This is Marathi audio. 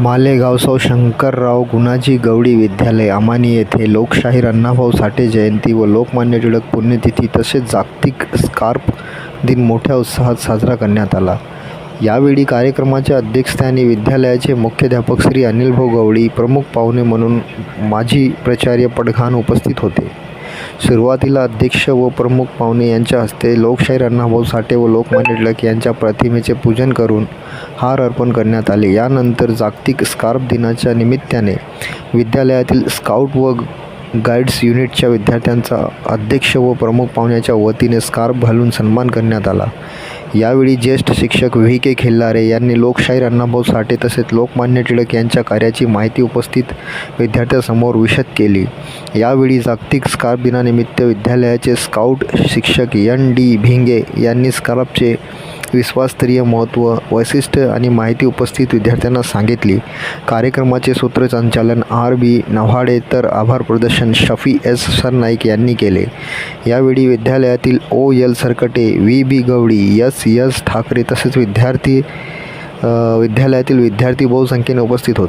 मालेगावसौ शंकरराव गुणाजी गवळी विद्यालय अमानी येथे लोकशाहीर अण्णाभाऊ साठे जयंती व लोकमान्य टिळक पुण्यतिथी तसेच जागतिक स्कार्प दिन मोठ्या उत्साहात साजरा करण्यात आला. यावेळी कार्यक्रमाच्या अध्यक्षस्थानी विद्यालयाचे मुख्याध्यापक श्री अनिलभाऊ गवळी प्रमुख पाहुणे म्हणून माजी प्राचार्य पडघान उपस्थित होते. सुरुवातीला अध्यक्ष व प्रमुख पाहुणे यांच्या हस्ते लोकशाहीर अण्णाभाऊ साठे व लोकमान्य टिळक यांच्या प्रतिमेचे पूजन करून हार अर्पण करण्यात आले. यानंतर जागतिक स्कार्फ दिनाच्या निमित्ताने विद्यालयातील स्काउट व गाईड्स युनिटच्या विद्यार्थ्यांचा अध्यक्ष व प्रमुख पाहुण्याच्या वतीने स्कार्फ घालून सन्मान करण्यात आला. यावेळी ज्येष्ठ शिक्षक व्ही के खिल्लारे यांनी लोकशाहीर अण्णाभाऊ साठे तसेच लोकमान्य टिळक यांच्या कार्याची माहिती उपस्थित विद्यार्थ्यांसमोर विशद केली. यावेळी जागतिक स्कार्फ दिनानिमित्त विद्यालयाचे स्काउट शिक्षक एन डी भिंगे यांनी स्कार्फचे विश्वास्तरीय महत्त्व वैशिष्ट्य आणि माहिती उपस्थित विद्यार्थ्यांना सांगितली. कार्यक्रमाचे सूत्रसंचालन आर बी नव्हाडे तर आभार प्रदर्शन शफी एस सरनाईक यांनी केले. यावेळी विद्यालयातील O L Sarkate V B Gawali S S Thackeray तसेच विद्यार्थी विद्यालयातील विद्यार्थी बहुसंख्येने उपस्थित होते.